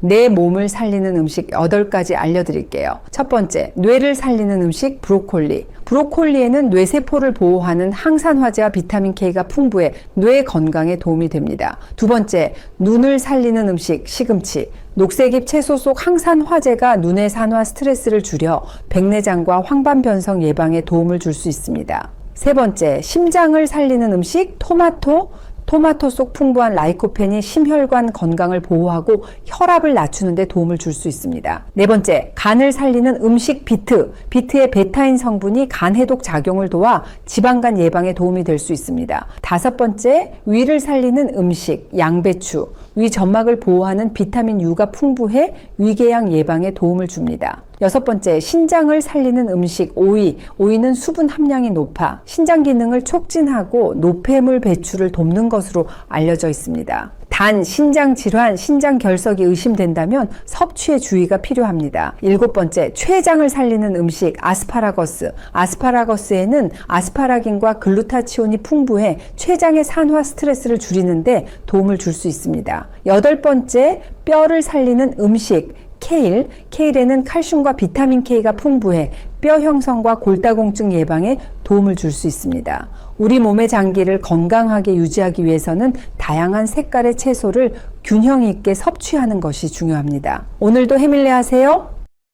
내 몸을 살리는 음식 8가지 알려드릴게요. 첫 번째, 뇌를 살리는 음식 브로콜리. 브로콜리에는 뇌세포를 보호하는 항산화제와 비타민 K가 풍부해 뇌 건강에 도움이 됩니다. 두 번째, 눈을 살리는 음식 시금치. 녹색잎 채소 속 항산화제가 눈의 산화 스트레스를 줄여 백내장과 황반변성 예방에 도움을 줄 수 있습니다. 세 번째, 심장을 살리는 음식 토마토. 토마토 속 풍부한 라이코펜이 심혈관 건강을 보호하고 혈압을 낮추는 데 도움을 줄 수 있습니다. 네 번째, 간을 살리는 음식 비트. 비트의 베타인 성분이 간 해독 작용을 도와 지방간 예방에 도움이 될 수 있습니다. 다섯 번째, 위를 살리는 음식 양배추. 위 점막을 보호하는 비타민 U가 풍부해 위궤양 예방에 도움을 줍니다. 여섯 번째, 신장을 살리는 음식 오이. 오이는 수분 함량이 높아 신장 기능을 촉진하고 노폐물 배출을 돕는 것으로 알려져 있습니다. 단 신장 질환, 신장 결석이 의심된다면 섭취에 주의가 필요합니다. 일곱 번째, 췌장을 살리는 음식 아스파라거스. 아스파라거스에는 아스파라긴과 글루타치온이 풍부해 췌장의 산화 스트레스를 줄이는데 도움을 줄 수 있습니다. 여덟 번째, 뼈를 살리는 음식 케일, 케일에는 칼슘과 비타민 K가 풍부해 뼈 형성과 골다공증 예방에 도움을 줄 수 있습니다. 우리 몸의 장기를 건강하게 유지하기 위해서는 다양한 색깔의 채소를 균형 있게 섭취하는 것이 중요합니다. 오늘도 해밀레 하세요.